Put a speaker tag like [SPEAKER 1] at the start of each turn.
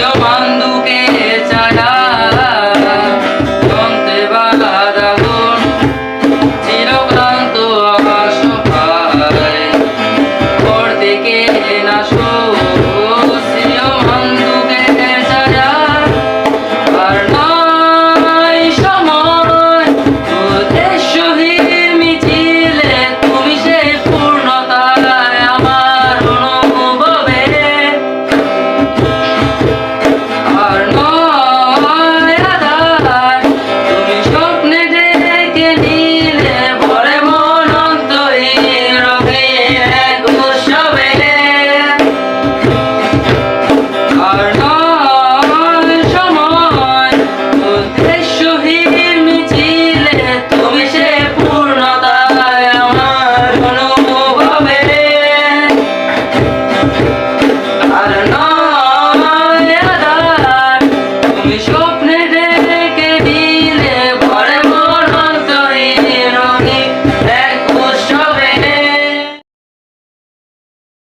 [SPEAKER 1] প্রিয় বন্ধুকে চাই।